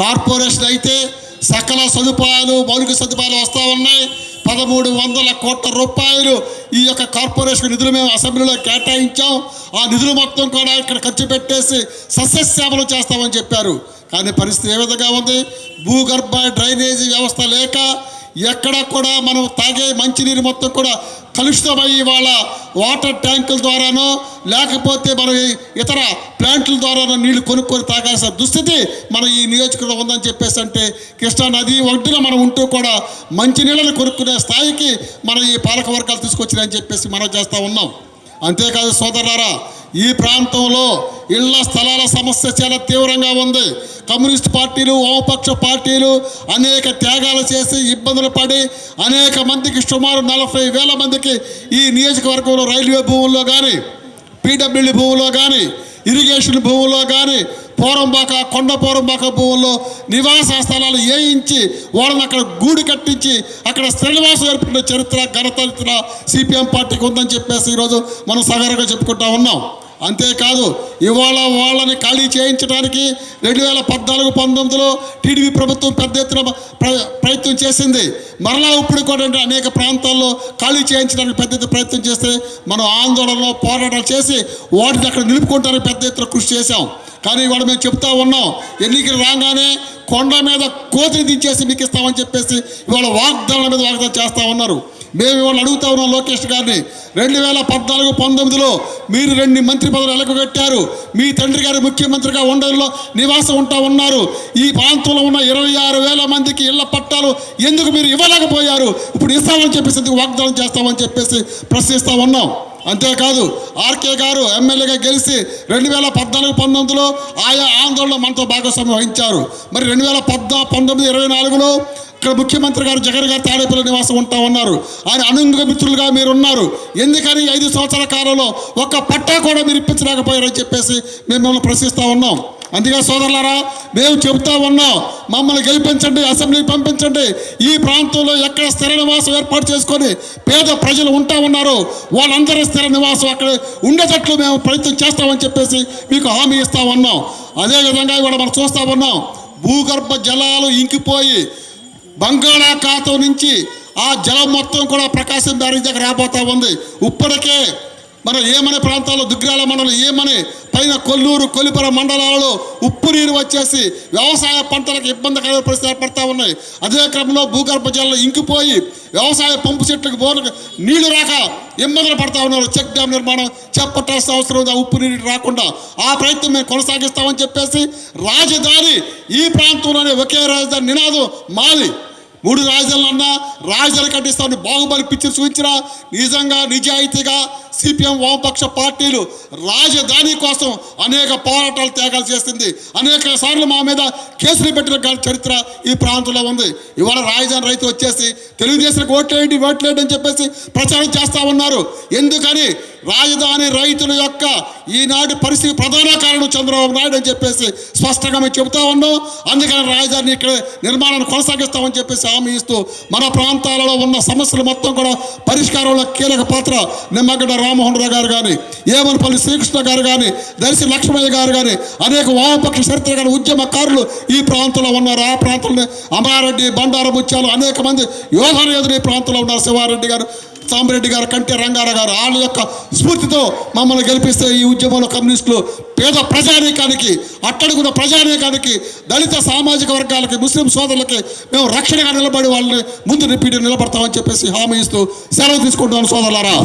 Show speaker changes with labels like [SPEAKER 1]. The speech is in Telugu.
[SPEAKER 1] కార్పొరేషన్ అయితే సకల సదుపాయాలు మౌలిక సదుపాయాలు వస్తూ ఉన్నాయి. పదమూడు వందల కోట్ల రూపాయలు ఈ యొక్క కార్పొరేషన్ నిధులు మేము అసెంబ్లీలో కేటాయించాం. ఆ నిధులు మొత్తం కూడా ఇక్కడ ఖర్చు పెట్టేసి సస్యశ్యామలు చేస్తామని చెప్పారు. కానీ పరిస్థితి ఏ విధంగా ఉంది? భూగర్భ డ్రైనేజీ వ్యవస్థ లేక ఎక్కడ కూడా మనం తాగే మంచినీరు మొత్తం కూడా కలుషితమయ్యి వాళ్ళ వాటర్ ట్యాంకుల ద్వారానో లేకపోతే మనం ఇతర ప్లాంట్ల ద్వారానో నీళ్ళు కొనుక్కొని తాగాల్సిన దుస్థితి మన ఈ నియోజకవర్గం ఉందని చెప్పేసి అంటే కృష్ణా నది ఒడ్డున మనం ఉంటూ కూడా మంచినీళ్ళను కొనుక్కునే స్థాయికి మన ఈ పాలక వర్గాలు తీసుకొచ్చినాయని చెప్పేసి మనం చేస్తూ ఉన్నాం. అంతేకాదు సోదరులారా ఈ ప్రాంతంలో ఇళ్ళ స్థలాల సమస్య చాలా తీవ్రంగా ఉంది. కమ్యూనిస్ట్ పార్టీలు వామపక్ష పార్టీలు అనేక త్యాగాలు చేసి ఇబ్బందులు పడి అనేక మందికి సుమారు నలభై వేల మందికి ఈ నియోజకవర్గంలో రైల్వే భూముల్లో కానీ పీడబ్ల్యూడి భూముల్లో కానీ ఇరిగేషన్ భూముల్లో కానీ పోరంబాక కొండ పోరంబాక భూముల్లో నివాస స్థలాలు వేయించి వాళ్ళని అక్కడ గూడు కట్టించి అక్కడ శ్రీనివాసం ఏర్పడిన చరిత్ర ఘనచరిత్ర సిపిఎం పార్టీకి ఉందని చెప్పేసి ఈరోజు మనం సగరంగా చెప్పుకుంటా ఉన్నాం. అంతేకాదు ఇవాళ వాళ్ళని ఖాళీ చేయించడానికి రెండు వేల పద్నాలుగు పంతొమ్మిదిలో టీడీపీ ప్రభుత్వం పెద్ద ఎత్తున ప్ర- ప్రయత్నం చేసింది. మరలా ఇప్పుడు కూడా అంటే అనేక ప్రాంతాల్లో ఖాళీ చేయించడానికి పెద్ద ఎత్తున ప్రయత్నం చేస్తే మనం ఆందోళనలో పోరాటాలు చేసి వాటిని అక్కడ నిలుపుకుంటానికి పెద్ద ఎత్తున కృషి చేశాం. కానీ ఇవాళ మేము చెప్తా ఉన్నాం ఎన్నికలు రాగానే కొండ మీద కోతిని దించేసి మీకు ఇస్తామని చెప్పేసి ఇవాళ వాగ్దానాల మీద వాగ్దానం చేస్తూ ఉన్నారు. మేము ఇవాళ అడుగుతా ఉన్నాం లోకేష్ గారిని. రెండు వేల పద్నాలుగు పంతొమ్మిదిలో మీరు రెండు మంత్రి పదవులు ఎలగబెట్టారు మీ తండ్రి గారు ముఖ్యమంత్రిగా ఉండడంలో నివాసం ఉంటా ఉన్నారు ఈ ప్రాంతంలో ఉన్న ఇరవై ఆరు వేల మందికి ఇళ్ళ పట్టాలు ఎందుకు మీరు ఇవ్వలేకపోయారు? ఇప్పుడు ఇస్తామని చెప్పేసి ఎందుకు వాగ్దానం చేస్తామని చెప్పేసి ప్రశ్నిస్తా ఉన్నాం. అంతేకాదు ఆర్కే గారు ఎమ్మెల్యేగా గెలిచి రెండు వేల పద్నాలుగు పంతొమ్మిదిలో ఆయా ఆందోళన మనతో భాగస్వామ్యం వహించారు. మరి రెండు వేల పద్నా పంతొమ్మిది ఇరవై నాలుగులో ఇక్కడ ముఖ్యమంత్రి గారు జగన్ గారు తాడేపల్లి నివాసం ఉంటా ఉన్నారు. ఆయన అనుంగ మిత్రులుగా మీరు ఉన్నారు ఎందుకని ఐదు సంవత్సరాల కాలంలో ఒక్క పట్టా కూడా మీరు ఇప్పించలేకపోయారని చెప్పేసి మేము మిమ్మల్ని ప్రశ్నిస్తూ ఉన్నాం. అందుకే సోదరులారా మేము చెబుతా ఉన్నాం మమ్మల్ని గెలిపించండి అసెంబ్లీకి పంపించండి. ఈ ప్రాంతంలో ఎక్కడ స్థిర నివాసం ఏర్పాటు చేసుకొని పేద ప్రజలు ఉంటా ఉన్నారు వాళ్ళందరూ స్థిర నివాసం అక్కడ ఉండేటట్లు మేము ప్రయత్నం చేస్తామని చెప్పేసి మీకు హామీ ఇస్తా ఉన్నాం. అదేవిధంగా ఇవాళ మనం చూస్తా ఉన్నాం భూగర్భ జలాలు ఇంకిపోయి బంగాళాఖాతం నుంచి ఆ జలం మొత్తం కూడా ప్రకాశం బ్యారేజ్ దగ్గర రాబోతా ఉంది. ఇప్పటికే మన ఏమనే ప్రాంతాల్లో దుగ్గ్రాల మండలం ఏమని పైన కొల్లూరు కొలిపర మండలాలలో ఉప్పు నీరు వచ్చేసి వ్యవసాయ పంటలకు ఇబ్బందికర పరిస్థితి ఏర్పడతా ఉన్నాయి. అదే క్రమంలో భూగర్భ జలాలు ఇంకిపోయి వ్యవసాయ పంపు చెట్లకు బోర్లకు నీళ్ళు రాక ఇబ్బందులు పడతా ఉన్నారు. చెక్ డ్యామ్ నిర్మాణం చేపట్టాల్సిన అవసరం ఉంది? ఉప్పు నీరు రాకుండా ఆ ప్రయత్నం మేము కొనసాగిస్తామని చెప్పేసి రాజధాని ఈ ప్రాంతంలోనే ఒకే రాజధాని నినాదం మాది. మూడు రాజధానులన్నా రాజులు కట్టిస్తాను బాహుబలి పిక్చర్ చూపించిన నిజంగా నిజాయితీగా సిపిఎం వామపక్ష పార్టీలు రాజధాని కోసం అనేక పోరాటాలు త్యాగాలు చేస్తుంది అనేక సార్లు మా మీద కేసులు పెట్టిన చరిత్ర ఈ ప్రాంతంలో ఉంది. ఇవాళ రాజధాని రైతు వచ్చేసి తెలుగుదేశానికి ఓట్లేయండి ఓట్లేయండి అని చెప్పేసి ప్రచారం చేస్తా ఉన్నారు. ఎందుకని? రాజధాని రైతుల యొక్క ఈనాటి పరిస్థితి ప్రధాన కారణం చంద్రబాబు నాయుడు అని చెప్పేసి స్పష్టంగా మేము చెబుతా ఉన్నాం. అందుకని రాజధాని ఇక్కడ నిర్మాణాన్ని కొనసాగిస్తామని చెప్పేసి హామీ ఇస్తూ మన ప్రాంతాలలో ఉన్న సమస్యలు మొత్తం కూడా పరిష్కారంలో కీలక పాత్ర. నిమ్మగడ్డ రామ్మోహన్ రావు గారు కానీ ఏమనపల్లి శ్రీకృష్ణ గారు కానీ దర్శి లక్ష్మయ్య గారు కానీ అనేక వామపక్ష చరిత్ర కానీ ఉద్యమకారులు ఈ ప్రాంతంలో ఉన్నారు. ఆ ప్రాంతంలో అమారెడ్డి బండార ముత్యాలు అనేక మంది యోధన యోధులు ఈ ప్రాంతంలో ఉన్నారు శివారెడ్డి గారు. సాంబరెడ్డి గారు కంటే రంగారావు గారు వాళ్ళ యొక్క స్ఫూర్తితో మమ్మల్ని గెలిపిస్తే ఈ ఉద్యమంలో కమ్యూనిస్టులు పేద ప్రజానీకానికి అట్టడుగున్న ప్రజానీకానికి దళిత సామాజిక వర్గాలకి ముస్లిం సోదరులకి మేము రక్షణగా నిలబడి వాళ్ళని ముందు నింపి నిలబడతామని చెప్పేసి హామీ ఇస్తూ సెలవు తీసుకుంటున్నాను సోదరులారా.